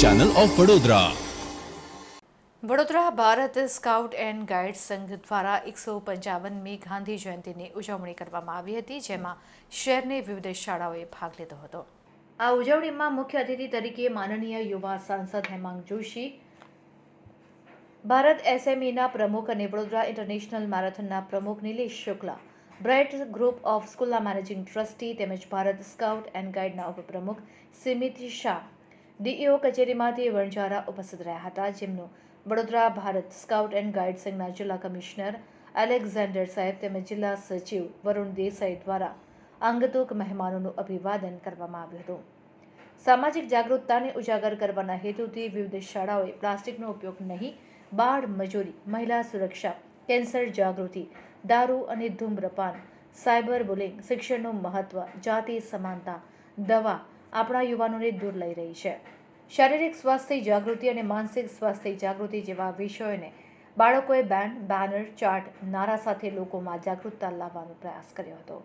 Channel of Vadodara Vadodara Bharat scout and guide Sangh દ્વારા એકસો પંચાવનમી ગાંધી જયંતિની ઉજવણી કરવામાં આવી હતી, જેમાં શહેરની વિવિધ શાળાઓએ ભાગ લીધો હતો. આ ઉજવણીમાં મુખ્ય અતિથિ તરીકે માનનીય યુવા સાંસદ હેમાંગ જોશી, ભારત એસએમઈના પ્રમુખ અને વડોદરા ઇન્ટરનેશનલ મેરેથોનના પ્રમુખ Nilesh Shukla, bright group of સ્કૂલના મેનેજિંગ ટ્રસ્ટી તેમજ ભારત સ્કાઉટ એન્ડ ગાઈડના ઉપપ્રમુખ સિમિત શાહ ડીઈઓ કચેરીમાંથી વણઝારા ઉપસ્થિત રહ્યા હતા. જેમનું Vadodara Bharat scout and guide સંઘના જિલ્લા કમિશનર એલેક્ઝાન્ડર સાહેબ તેમજ જિલ્લા સચિવ વરુણ દેસાઈ દ્વારા અંગતુક મહેમાનોનું અભિવાદન કરવામાં આવ્યું હતું. સામાજિક જાગૃતતાને ઉજાગર કરવાના હેતુથી વિવિધ શાળાઓએ પ્લાસ્ટિકનો ઉપયોગ નહીં, બાળ મજૂરી, મહિલા સુરક્ષા, કેન્સર જાગૃતિ, દારૂ અને ધૂમ્રપાન, સાયબર બુલિંગ, શિક્ષણનું મહત્વ, જાતિ સમાનતા, દવા આપણા યુવાનોને દૂર લઈ રહી છે. શારીરિક સ્વાસ્થ્ય, જાગૃતિ અને માનસિક સ્વાસ્થ્ય જાગૃતિ જેવા વિષયોને બાળકોએ બેન્ડ બેનર ચાર્ટ નારા સાથે લોકોમાં જાગૃતતા લાવવાનો પ્રયાસ કર્યો હતો.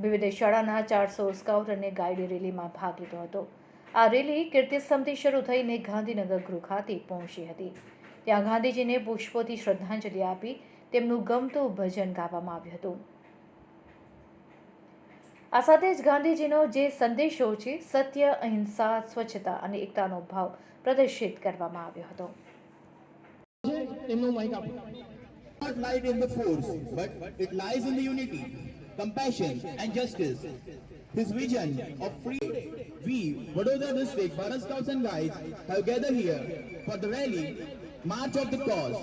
વિવિધ શાળાના ચારસો સ્કાઉટ અને ગાઈડ રેલીમાં ભાગ લીધો હતો. આ રેલી કીર્તિસ્તંભથી શરૂ થઈને ગાંધીનગર ગૃહ ખાતે પહોંચી હતી. ત્યાં ગાંધીજીને પુષ્પોથી શ્રદ્ધાંજલિ આપી તેમનું ગમતું ભજન ગાવામાં આવ્યું હતું. આ સાથે જ ગાંધીજીનો જે સંદેશો છે સત્ય અહિંસા સ્વચ્છતા અને એકતાનો ભાવ પ્રદર્શિત કરવામાં આવ્યો હતો not lied in the force, but it lies in the unity, compassion, and justice. His vision of free. We, Vadodara District, Bharat Scouts and Guides, have gathered here for the rally, March of the Cause.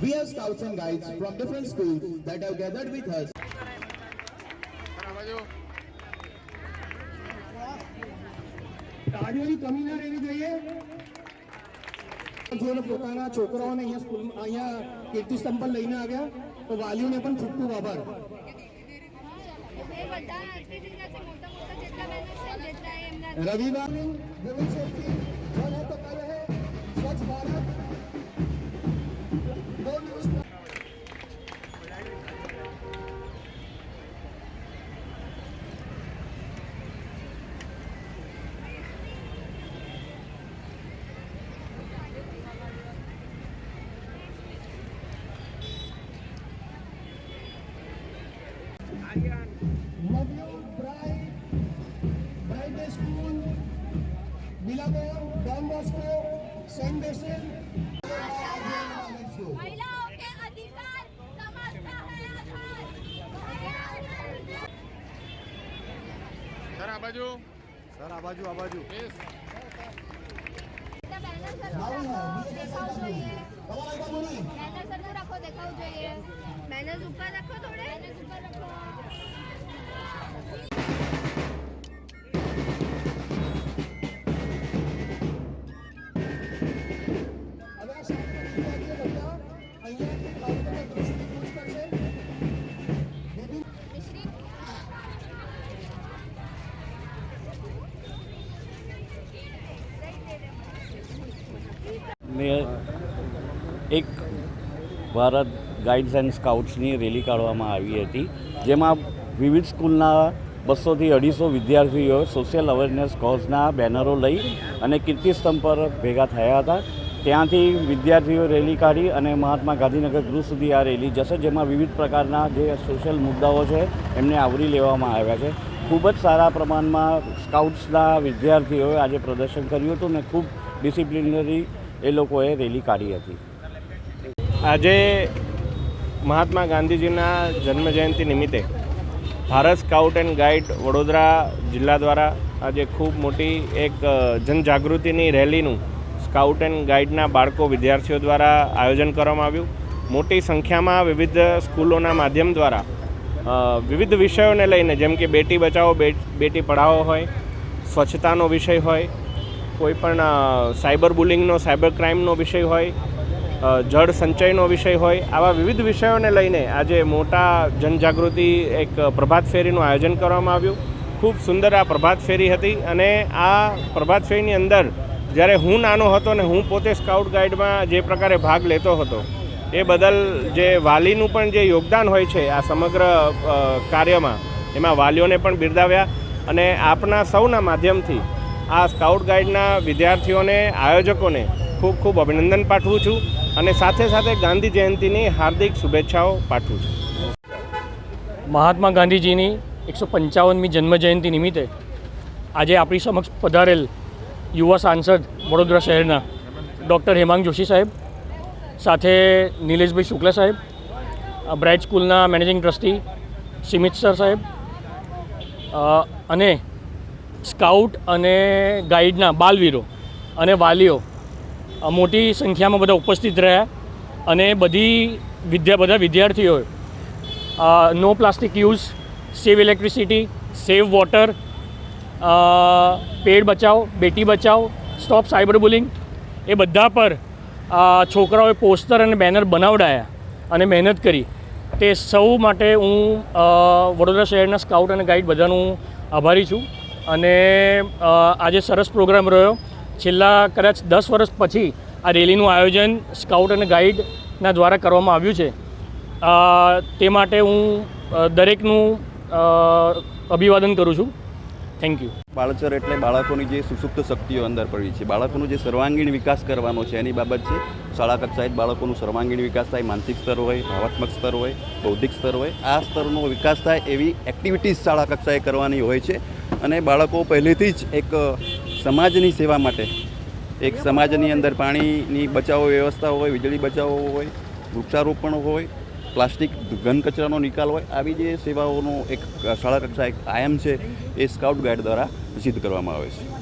We have scouts and guides from different schools that have gathered with us. તાળીઓની કમી ના રહેવી જોઈએ. જેને પોતાના છોકરાઓને અહીંયા school, અહીંયા કીર્તિસ્તંભ પર લઈને આવ્યા, તો વાલીઓને પણ ખૂબ ખૂબ આભાર. એ મડિયું ડ્રાઈ ડ્રાઈડે સ્કૂલ મિલાબો ડોન બોસ્કો સેન્ટ બેસેલ મહિલાઓ કે અધિકાર સમાજતા હૈ આધાર. સર બાજુ? સર બાજુ આ બાજુ. બેનર્સ ઉપર જોઈએ. બેનર્સ ઉપર રાખો થોડે. એક ભારત ગાઈડ્સ એન્ડ સ્કાઉટ્સની રેલી કાઢવામાં આવી હતી, જેમાં વિવિધ સ્કૂલના બસોથી અઢીસો વિદ્યાર્થીઓ સોશિયલ અવેરનેસ કોઝના બેનરો લઈ અને કીર્તિસ્તંભ પર ભેગા થયા હતા. ત્યાંથી વિદ્યાર્થીઓ રેલી કાઢી અને મહાત્મા ગાંધીનગર ગૃહ સુધી આ રેલી જશે, જેમાં વિવિધ પ્રકારના જે સોશિયલ મુદ્દાઓ છે, એમને આવરી લેવામાં આવ્યા છે. ખૂબ જ સારા પ્રમાણમાં સ્કાઉટ્સના વિદ્યાર્થીઓએ આજે પ્રદર્શન કર્યું હતું ને ખૂબ ડિસિપ્લિનરી એ લોકોએ રેલી કાઢી હતી. આજે મહાત્મા ગાંધીજીના જન્મજયંતિ નિમિત્તે Bharat scout and guide Vadodara જિલ્લા દ્વારા આજે ખૂબ મોટી એક જનજાગૃતિની રેલીનું સ્કાઉટ એન્ડ ગાઈડના બાળકો વિદ્યાર્થીઓ દ્વારા આયોજન કરવામાં આવ્યું. મોટી સંખ્યામાં વિવિધ સ્કૂલોના માધ્યમ દ્વારા વિવિધ વિષયોને લઈને, જેમ કે બેટી બચાવો બેટી પઢાવો હોય, સ્વચ્છતાનો વિષય હોય કોઈપણ સાયબર બુલિંગનો, સાયબર ક્રાઇમનો વિષય હોય જળ સંચયનો વિષય હોય, આવા વિવિધ વિષયોને લઈને આજે મોટા જનજાગૃતિ એક પ્રભાત ફેરીનું આયોજન કરવામાં આવ્યું. ખૂબ સુંદર આ પ્રભાત ફેરી હતી અને આ પ્રભાત ફેરીની અંદર જ્યારે હું નાનો હતો ને હું પોતે સ્કાઉટ ગાઈડમાં જે પ્રકારે ભાગ લેતો હતો, એ બદલ જે વાલીનું પણ જે યોગદાન હોય છે આ સમગ્ર કાર્યમાં, એમાં વાલીઓને પણ બિરદાવ્યા અને આપના સૌના માધ્યમથી આ સ્કાઉટ ગાઈડના વિદ્યાર્થીઓને, આયોજકોને ખૂબ ખૂબ અભિનંદન પાઠવું છું અને સાથે સાથે ગાંધી જયંતિની હાર્દિક શુભેચ્છાઓ પાઠવું છું. મહાત્મા ગાંધીજીની એકસો પંચાવનમી જન્મજયંતિ નિમિત્તે આજે આપણી સમક્ષ પધારેલ યુવા સાંસદ વડોદરા શહેરના ડૉક્ટર હેમાંગ જોશી સાહેબ, સાથે નિલેશભાઈ શુક્લા સાહેબ બ્રાઇટ સ્કૂલના મેનેજિંગ ટ્રસ્ટી સિમિત સર સાહેબ અને સ્કાઉટ અને ગાઈડના બાલવીરો અને વાલીઓ મોટી સંખ્યામાં બધા ઉપસ્થિત રહ્યા અને બધી વિદ્યા, બધા વિદ્યાર્થીઓએ no plastic use, save electricity, save water pad બચાવ, બેટી બચાવ સ્ટોપ સાયબર બુલિંગ એ બધા પર છોકરાઓએ પોસ્ટર અને બેનર બનાવડાયા અને મહેનત કરી. તે સૌ માટે હું વડોદરા શહેરના સ્કાઉટ અને ગાઈડ બધાનું આભારી છું. અને આજે સરસ પ્રોગ્રામ રહ્યો. છેલ્લા કદાચ દસ વર્ષ પછી આ રેલીનું આયોજન સ્કાઉટ અને ગાઈડના દ્વારા કરવામાં આવ્યું છે. તે માટે હું દરેકનું અભિવાદન કરું છું. થેન્ક યુ બાળચર એટલે બાળકોની જે સુસુપ્ત શક્તિઓ અંદર પડી છે. બાળકોનો જે સર્વાંગીણ વિકાસ કરવાનો છે, એની બાબત છે, શાળા કક્ષાએ બાળકોનું સર્વાંગીણ વિકાસ થાય, માનસિક સ્તર હોય, ભાવાત્મક સ્તર હોય, બૌદ્ધિક સ્તર હોય, આ સ્તરનો વિકાસ થાય એવી એક્ટિવિટીઝ શાળા કક્ષાએ કરવાની હોય છે. અને બાળકો પહેલેથી જ એક, સમાજની સેવા માટે, એક સમાજની અંદર પાણીની બચાવ વ્યવસ્થા હોય, વીજળી બચાવો હોય, વૃક્ષારોપણ હોય પ્લાસ્ટિક ઘન કચરાનો નિકાલ હોય, આવી જે સેવાઓનો એક શાળા કક્ષા એક આયામ છે, એ સ્કાઉટ ગાઈડ દ્વારા સિદ્ધ કરવામાં આવે છે.